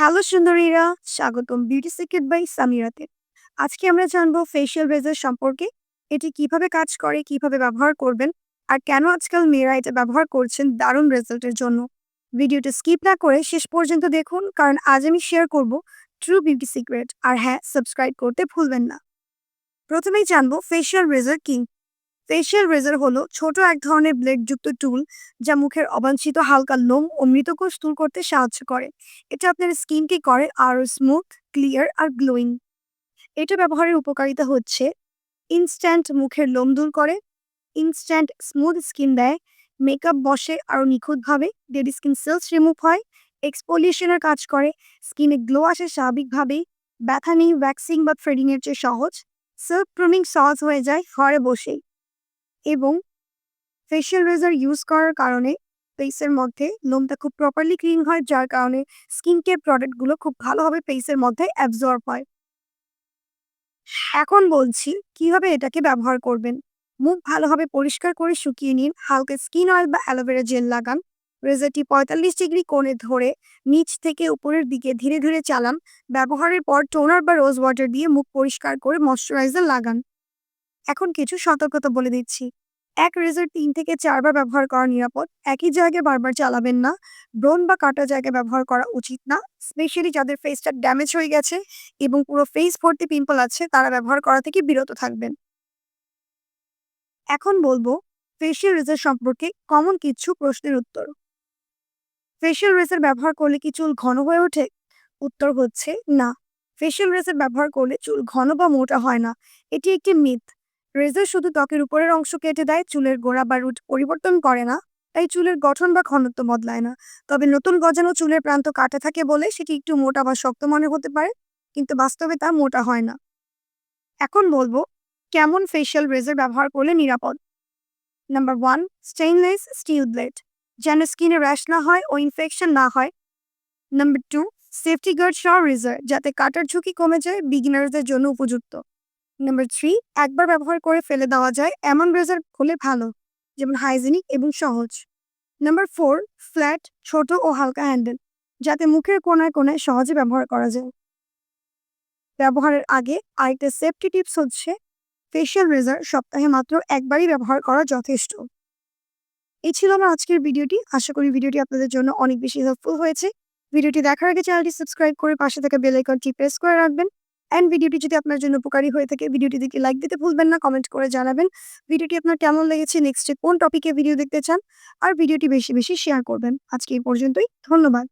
Hello সুন্দরীরা, স্বাগতম beauty secret by সামিরাতে। আজকে আমরা জানব ফেশিয়াল রেজার সম্পর্কে, এটি কীভাবে কাজ করে, কীভাবে ব্যবহার করবেন, আর কেন আজকাল মেয়েরা এটা ব্যবহার করছেন দারুণ রেজাল্টের জন্য। ভিডিওটা স্কিপ না করে শেষ পর্যন্ত দেখুন, কারণ আজ আমি শেয়ার করব ট্রু বিউটি সিক্রেট আর হ্যাঁ সাবস্ক্রাইব করতে ভুলবেন না। প্রথমেই জানব ফেশিয়াল রেজার কি? ফেশিয়াল রেজার হলো ছোট এক ধরনের ব্লেডযুক্ত টুল যা মুখের অবাঞ্ছিত হালকা লোম ও মৃতকোষ দূর করতে সাহায্য করে। এটা আপনার স্কিনকে করে আরও স্মুথ ক্লিয়ার আর গ্লোয়িং এটা ব্যবহারের উপকারিতা হচ্ছে ইনস্ট্যান্ট মুখের লোম দূর করে ইনস্ট্যান্ট স্মুথ স্কিন দেয় মেকআপ বসে আরও নিখুঁতভাবে ডেড স্কিন সেলস রিমুভ হয় এক্সপোলিউশনের কাজ করে স্কিনে গ্লো আসে স্বাভাবিকভাবেই ব্যথা নেই ভ্যাক্সিং বা থ্রেডিংয়ের চেয়ে সহজ সেলফ প্রুমিং সহজ হয়ে যায়, ঘরে বসেই। এবং ফেশিয়াল রেজার ইউজ করার কারণে ফেসের মধ্যে লোমটা খুব প্রপারলি ক্লিন হয়, যার কারণে স্কিন কেয়ার প্রোডাক্টগুলো খুব ভালোভাবে ফেসের মধ্যে অ্যাবজর্ব হয়। এখন বলছি, কীভাবে এটাকে ব্যবহার করবেন? মুখ ভালোভাবে পরিষ্কার করে শুকিয়ে নিন, হালকা স্কিন অয়েল বা অ্যালোভেরা জেল লাগান। রেজারটি পঁয়তাল্লিশ ডিগ্রি কোণে ধরে নিচ থেকে উপরের দিকে ধীরে ধীরে চালান। ব্যবহারের পর টোনার বা রোজ ওয়াটার দিয়ে মুখ পরিষ্কার করে ময়শ্চারাইজার লাগান। এখন কিছু সতর্কতা বলে দিচ্ছি। এক রেজার তিন থেকে চারবার ব্যবহার করা নিরাপদ। একই জায়গায় বারবার চালাবেন না। ব্রন বা কাটা জায়গায় ব্যবহার করা উচিত না। স্পেশালি যাদের ফেসটা ড্যামেজ হয়ে গেছে এবং পুরো ফেস ভর্তি পিম্পল আছে, তারা ব্যবহার করা থেকে বিরত থাকবেন। এখন বলব ফেসিয়াল রেজার সম্পর্কে কমন কিছু প্রশ্নের উত্তর। ফেশিয়াল রেজার ব্যবহার করলে কি চুল ঘন হয়ে ওঠে? উত্তর হচ্ছে না। ফেশিয়াল রেজার ব্যবহার করলে চুল ঘন বা মোটা হয় না। এটি একটি মিথ রেজার শুধু ত্বকের উপরের অংশ কেটে দেয়, চুলের গোড়া বা রুট পরিবর্তন করে না। তাই চুলের গঠন বা ঘনত্ব বদলায় না। তবে নতুন গজানো চুলের প্রান্ত কাটা থাকে বলে সেটি একটু মোটা বা শক্ত মনে হতে পারে, কিন্তু বাস্তবে তা মোটা হয় না। এখন বলব, কেমন ফেশিয়াল রেজার ব্যবহার করলে নিরাপদ? Number one stainless steel blade যেন স্কিনে র্যাশ না হয় ও ইনফেকশন না হয়। নাম্বার টু সেফটি গার্ড সহ রেজার যাতে কাটার ঝুঁকি কমে যায় বিগিনারদের জন্য উপযুক্ত। নাম্বার থ্রি একবার ব্যবহার করে ফেলে দেওয়া যায় এমন রেজার হলে ভালো, যেমন হাইজেনিক এবং সহজ। নাম্বার ফোর ফ্ল্যাট ছোট ও হালকা হ্যান্ডেল যাতে মুখের কোনায় কোনায় সহজে ব্যবহার করা যায়। ব্যবহারের আগে আরেকটা সেফটি টিপস হচ্ছে ফেশিয়াল রেজার সপ্তাহে মাত্র একবারই ব্যবহার করা যথেষ্ট। এই ছিল আমার আজকের ভিডিওটি। আশা করি ভিডিওটি আপনাদের জন্য অনেক বেশি হেল্পফুল হয়েছে। ভিডিওটি দেখার আগে চ্যানেলটি সাবস্ক্রাইব করে পাশে থাকা বেল আইকনটি প্রেস করে রাখবেন। অ্যান্ড ভিডিওটি যদি আপনার জন্য উপকারী হয়ে থাকে ভিডিওটি দেখে লাইক দিতে ভুলবেন না কমেন্ট করে জানাবেন। ভিডিওটি আপনার কেমন লেগেছে নেক্সটে কোন টপিকে ভিডিও দেখতে চান, আর ভিডিওটি বেশি বেশি শেয়ার করবেন। আজকে এই পর্যন্তই, ধন্যবাদ।